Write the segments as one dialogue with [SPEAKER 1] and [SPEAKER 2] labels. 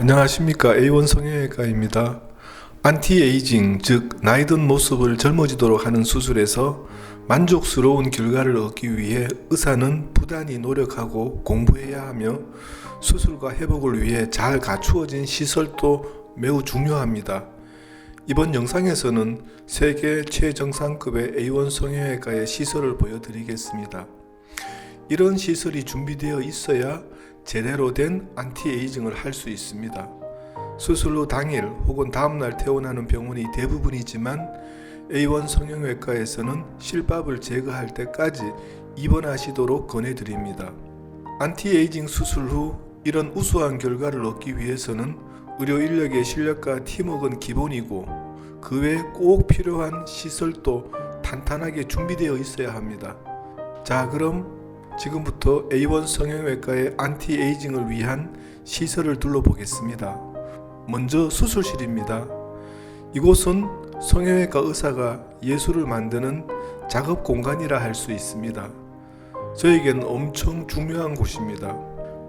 [SPEAKER 1] 안녕하십니까 A1 성형외과입니다. 안티에이징 즉 나이 든 모습을 젊어지도록 하는 수술에서 만족스러운 결과를 얻기 위해 의사는 부단히 노력하고 공부해야 하며 수술과 회복을 위해 잘 갖추어진 시설도 매우 중요합니다. 이번 영상에서는 세계 최정상급의 A1 성형외과의 시설을 보여드리겠습니다. 이런 시설이 준비되어 있어야 제대로 된 안티에이징을 할 수 있습니다. 수술 후 당일 혹은 다음날 퇴원하는 병원이 대부분이지만 A1 성형외과에서는 실밥을 제거할 때까지 입원하시도록 권해드립니다. 안티에이징 수술 후 이런 우수한 결과를 얻기 위해서는 의료 인력의 실력과 팀워크는 기본이고 그 외에 꼭 필요한 시설도 탄탄하게 준비되어 있어야 합니다. 자, 그럼 지금부터 A1 성형외과의 안티에이징을 위한 시설을 둘러보겠습니다. 먼저 수술실입니다. 이곳은 성형외과 의사가 예술을 만드는 작업 공간이라 할 수 있습니다. 저에겐 엄청 중요한 곳입니다.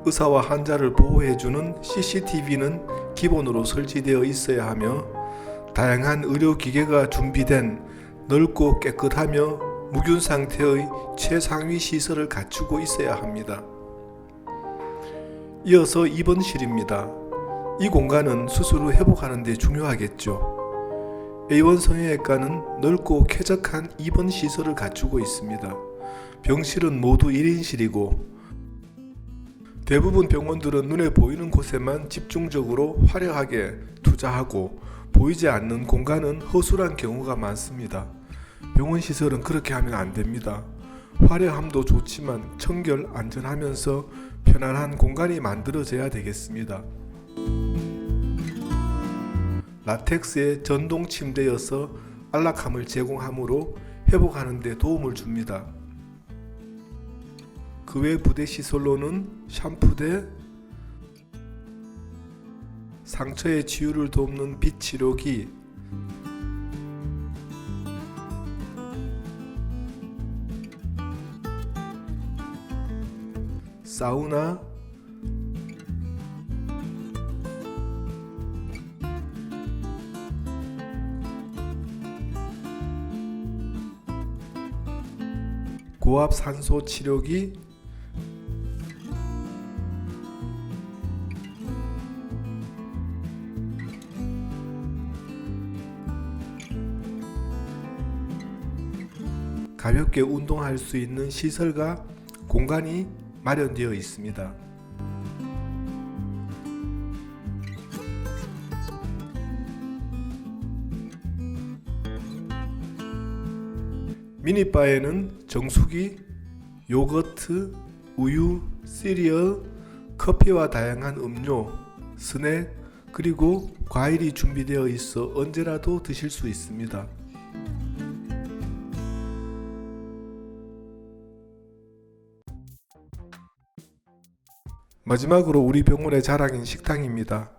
[SPEAKER 1] 의사와 환자를 보호해주는 CCTV는 기본으로 설치되어 있어야 하며 다양한 의료 기계가 준비된 넓고 깨끗하며 무균 상태의 최상위 시설을 갖추고 있어야 합니다. 이어서 입원실입니다. 이 공간은 수술 후 회복하는 데 중요하겠죠. A1 성형외과는 넓고 쾌적한 입원 시설을 갖추고 있습니다. 병실은 모두 1인실이고 대부분 병원들은 눈에 보이는 곳에만 집중적으로 화려하게 투자하고 보이지 않는 공간은 허술한 경우가 많습니다. 병원 시설은 그렇게 하면 안 됩니다. 화려함도 좋지만 청결 안전하면서 편안한 공간이 만들어져야 되겠습니다. 라텍스의 전동 침대여서 안락함을 제공하므로 회복하는 데 도움을 줍니다. 그 외 부대 시설로는 샴푸대, 상처의 치유를 돕는 빛 치료기, 사우나, 고압 산소 치료기, 가볍게 운동할 수 있는 시설과 공간이 마련되어 있습니다. 미니바에는 정수기, 요거트, 우유, 시리얼, 커피와 다양한 음료, 스낵, 그리고 과일이 준비되어 있어 언제라도 드실 수 있습니다. 마지막으로 우리 병원의 자랑인 식당입니다.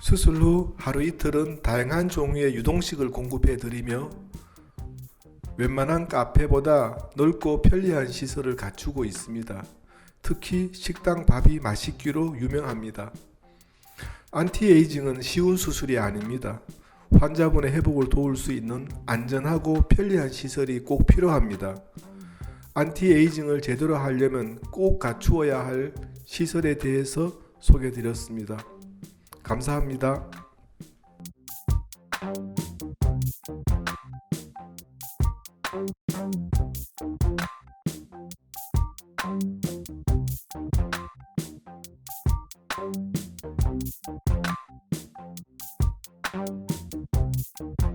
[SPEAKER 1] 수술 후 하루 이틀은 다양한 종류의 유동식을 공급해 드리며 웬만한 카페보다 넓고 편리한 시설을 갖추고 있습니다. 특히 식당 밥이 맛있기로 유명합니다. 안티에이징은 쉬운 수술이 아닙니다. 환자분의 회복을 도울 수 있는 안전하고 편리한 시설이 꼭 필요합니다. 안티에이징을 제대로 하려면 꼭 갖추어야 할 시설에 대해서 소개해 드렸습니다. 감사합니다.
[SPEAKER 2] you